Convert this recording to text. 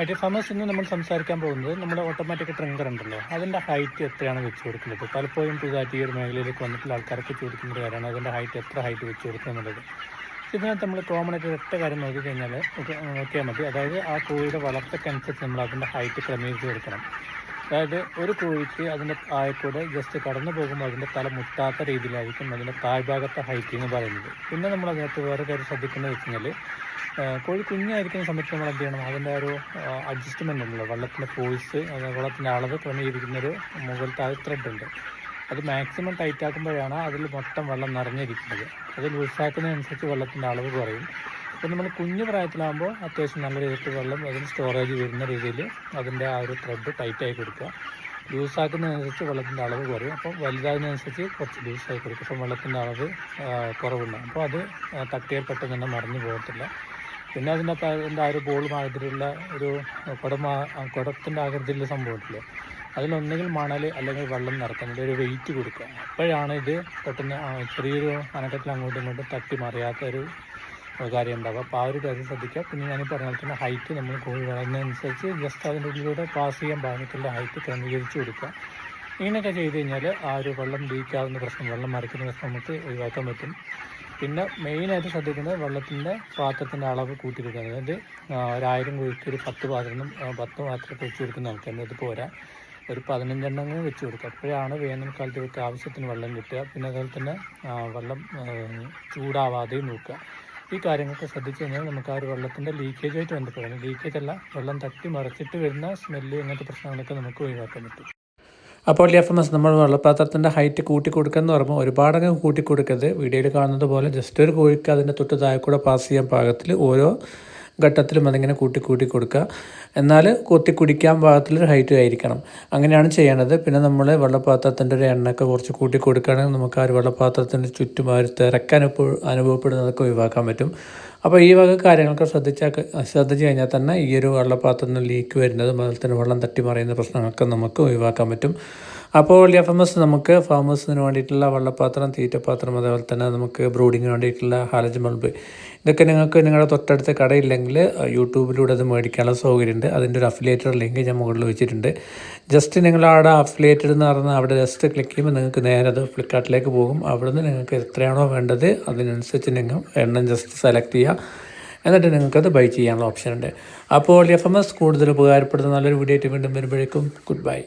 I T farmers ഇന്ന് നമ്മൾ സംസാരിക്കാൻ പോകുന്നത് നമ്മുടെ ഓട്ടോമാറ്റിക് ട്രിങ്കർ ഉണ്ടല്ലോ. അതിന്റെ ഹൈറ്റ് എത്രയാണ് വെച്ച് കൊടുക്കുന്നത്? പലപ്പോഴും പുതുതായിട്ട് ഈ ഒരു മേഖലയിലേക്ക് വന്നിട്ടുള്ള ആൾക്കാർക്ക് ചോദിക്കുന്ന ഒരു കാര്യമാണ് അതിന്റെ ഹൈറ്റ് എത്ര ഹൈറ്റ് വെച്ച് കൊടുക്കുക എന്നുള്ളത്? ഇതിനകത്ത് നമ്മൾ കോമൺ ആയിട്ട് ഒറ്റ കാര്യം നോക്കി കഴിഞ്ഞാൽ നോക്കിയാൽ മതി. അതായത് ആ കോഴിയുടെ വളർച്ചയ്ക്കനുസരിച്ച് നമ്മൾ അതിന്റെ ഹൈറ്റ് ക്രമീകരിച്ച് കൊടുക്കണം. അതായത് ഒരു കോഴിക്ക് അതിന്റെ ആയക്കൂടെ ജസ്റ്റ് കടന്നു പോകുമ്പോൾ അതിന്റെ തല മുട്ടാത്ത രീതിയിലായിരിക്കും അതിന്റെ താഴ്ഭാഗത്തെ ഹൈറ്റ് എന്ന് പറയുന്നത്. പിന്നെ നമ്മൾ അതിനകത്ത് വേറെ കാര്യം ശ്രദ്ധിക്കുന്നത് വെച്ച് കഴിഞ്ഞാൽ കോഴി കുഞ്ഞായിരിക്കുന്ന സമയത്ത് നമ്മൾ എന്ത് ചെയ്യണം? അതിന്റെ ഒരു അഡ്ജസ്റ്റ്മെന്റ് ഉണ്ടല്ലോ. വെള്ളത്തിന്റെ ഫോഴ്സ് അത് വെള്ളത്തിന്റെ അളവ് ക്രമീകരിക്കുന്നൊരു മുകളിലത്തെ ആ ത്രെഡ് ഉണ്ട്. അത് മാക്സിമം ടൈറ്റ് ആക്കുമ്പോഴാണ് അതിൽ മൊത്തം വെള്ളം നിറഞ്ഞിരിക്കുന്നത്. അത് ലൂസാക്കുന്നതനുസരിച്ച് വെള്ളത്തിന്റെ അളവ് കുറയും. അപ്പോൾ നമ്മൾ കുഞ്ഞു പ്രായത്തിലാകുമ്പോൾ അത്യാവശ്യം നല്ല രീതിയിൽ വെള്ളം അതിന് സ്റ്റോറേജ് വരുന്ന രീതിയിൽ അതിന്റെ ആ ഒരു ത്രെഡ് ടൈറ്റായി കൊടുക്കുക. ലൂസാക്കുന്നതനുസരിച്ച് വെള്ളത്തിന്റെ അളവ് കുറയും. അപ്പോൾ വലുതാകുന്നതനുസരിച്ച് കുറച്ച് ലൂസായി കൊടുക്കും. അപ്പം വെള്ളത്തിന്റെ അളവ് കുറവുണ്ടാകും അപ്പോൾ അത് തട്ടിയാൽ പെട്ടെന്ന് തന്നെ മറിഞ്ഞു പോകത്തില്ല. പിന്നെ അതിന്റെ അതിന്റെ ആ ഒരു ബോൾ മാതിരിയുള്ള ഒരു കുടം കുടത്തിന്റെ ആകൃതിയിലുള്ള സംഭവം ഉണ്ടല്ലോ. അതിലൊന്നുകിൽ മണൽ അല്ലെങ്കിൽ വെള്ളം നിറക്കുന്നത് ഒരു വെയിറ്റ് കൊടുക്കുക. അപ്പോഴാണ് ഇത് പെട്ടെന്ന് ചെറിയൊരു അനക്കത്തിൽ അങ്ങോട്ടും ഇങ്ങോട്ടും തട്ടി മറിയാത്ത ഒരു കാര്യം ഉണ്ടാവുക അപ്പോൾ ആ ഒരു കാര്യം ശ്രദ്ധിക്കുക. പിന്നെ ഞാൻ പറഞ്ഞ തന്നെ ഹൈറ്റ് നമ്മൾ കോഴി വളരുന്നതനുസരിച്ച് ജസ്റ്റ് അതിന്റെ ഉള്ളിലൂടെ പാസ് ചെയ്യാൻ പാകത്തിലുള്ള ഹൈറ്റ് ക്രമീകരിച്ച് കൊടുക്കുക. ഇങ്ങനെയൊക്കെ ചെയ്ത് കഴിഞ്ഞാൽ ആ ഒരു വെള്ളം ലീക്കാവുന്ന പ്രശ്നം വെള്ളം മറിക്കുന്ന പ്രശ്നം നമുക്ക് ഒഴിവാക്കാൻ പറ്റും. പിന്നെ മെയിനായിട്ട് ശ്രദ്ധിക്കുന്നത് വെള്ളത്തിന്റെ പാത്രത്തിന്റെ അളവ് കൂട്ടി കൊടുക്കുക അതായത് ഒരായിരം കോഴിക്ക് ഒരു പത്ത് പാത്രം പത്ത് പാത്രം വെച്ച് കൊടുക്കുന്ന ആൾക്കാരുണ്ട് അത് പോരാ. ഒരു പതിനഞ്ചെണ്ണം വെച്ച് കൊടുക്കുക. അപ്പോഴാണ് വേനൽക്കാലത്ത് ഇവർക്ക് ആവശ്യത്തിന് വെള്ളം കിട്ടുക. പിന്നെ അതുപോലെ തന്നെ വെള്ളം ചൂടാവാതെയും നോക്കുക. ഈ കാര്യങ്ങളൊക്കെ ശ്രദ്ധിച്ചു കഴിഞ്ഞാൽ നമുക്ക് ആ ഒരു വെള്ളത്തിന്റെ ലീക്കേജായിട്ട് ബന്ധപ്പെടാം. ലീക്കേജ് അല്ല വെള്ളം തട്ടി മറിച്ചിട്ട് വരുന്ന സ്മെല്ല് അങ്ങനത്തെ പ്രശ്നങ്ങളൊക്കെ നമുക്ക് ഒഴിവാക്കാൻ പറ്റും. അപ്പോൾ എഫ് എം എസ് നമ്മൾ വെള്ളപ്പാത്രത്തിന്റെ ഹൈറ്റ് കൂട്ടി കൊടുക്കുക പറയുമ്പോൾ ഒരുപാടങ്ങ് കൂട്ടി കൊടുക്കരുത് വീഡിയോയിൽ കാണുന്നത് പോലെ ജസ്റ്റ് ഒരു കോഴിക്ക് അതിന്റെ തൊട്ട് താഴെ കൂടെ പാസ് ചെയ്യാൻ പാകത്തിൽ ഓരോ ഘട്ടത്തിലും അതിങ്ങനെ കൂട്ടി കൂട്ടി കൊടുക്കുക. എന്നാൽ കൊത്തി കുടിക്കാൻ പാകത്തിലൊരു ഹൈറ്റ് ആയിരിക്കണം. അങ്ങനെയാണ് ചെയ്യേണ്ടത്. പിന്നെ നമ്മൾ വെള്ളപ്പാത്രത്തിന്റെ ഒരു എണ്ണയൊക്കെ കുറച്ച് കൂട്ടി കൊടുക്കുകയാണെങ്കിൽ നമുക്ക് ആ ഒരു വെള്ളപ്പാത്രത്തിന്റെ ചുറ്റും ആ ഒരു തിരക്കാൻ അനുഭവപ്പെടുന്നതൊക്കെ ഒഴിവാക്കാൻ പറ്റും. അപ്പോൾ ഈ വക കാര്യങ്ങളൊക്കെ ശ്രദ്ധിച്ചാൽ ശ്രദ്ധിച്ചു കഴിഞ്ഞാൽ തന്നെ ഈ ഒരു വെള്ളപ്പാത്രത്തിൽ ലീക്ക് വരുന്നതും അതുപോലെ തന്നെ വെള്ളം തട്ടി മറിയുന്ന പ്രശ്നങ്ങളൊക്കെ നമുക്ക് ഒഴിവാക്കാൻ പറ്റും. അപ്പോൾ എഫ് എം എസ് നമുക്ക് ഫാമേഴ്സിന് വേണ്ടിയിട്ടുള്ള വെള്ളപ്പാത്രം തീറ്റപ്പാത്രം അതേപോലെ തന്നെ നമുക്ക് ബ്രൂഡിങ്ങിന് വേണ്ടിയിട്ടുള്ള ഹാലജ് ബൾബ് ഇതൊക്കെ നിങ്ങൾക്ക് നിങ്ങളുടെ തൊട്ടടുത്ത് കടയില്ലെങ്കിൽ യൂട്യൂബിലൂടെ അത് മേടിക്കാനുള്ള സൗകര്യമുണ്ട്. അതിന്റെ ഒരു അഫിലിയേറ്റഡ് ലിങ്ക് ഞാൻ മുകളിൽ വെച്ചിട്ടുണ്ട്. ജസ്റ്റ് നിങ്ങൾ അവിടെ അഫിലിയേറ്റഡ് എന്ന് പറഞ്ഞാൽ അവിടെ ജസ്റ്റ് ക്ലിക്ക് ചെയ്യുമ്പോൾ നിങ്ങൾക്ക് നേരെ അത് ഫ്ലിപ്കാർട്ടിലേക്ക് പോകും. അവിടുന്ന് നിങ്ങൾക്ക് എത്രയാണോ വേണ്ടത് അതിനനുസരിച്ച് നിങ്ങൾ എണ്ണം ജസ്റ്റ് സെലക്ട് ചെയ്യുക. എന്നിട്ട് നിങ്ങൾക്കത് ബൈ ചെയ്യാനുള്ള ഓപ്ഷൻ ഉണ്ട്. അപ്പോൾ എഫ് എം എസ് കൂടുതൽ ഉപകാരപ്പെടുന്ന നല്ലൊരു വീഡിയോ ആയിട്ട് വീണ്ടും വരുമ്പോഴേക്കും ഗുഡ് ബൈ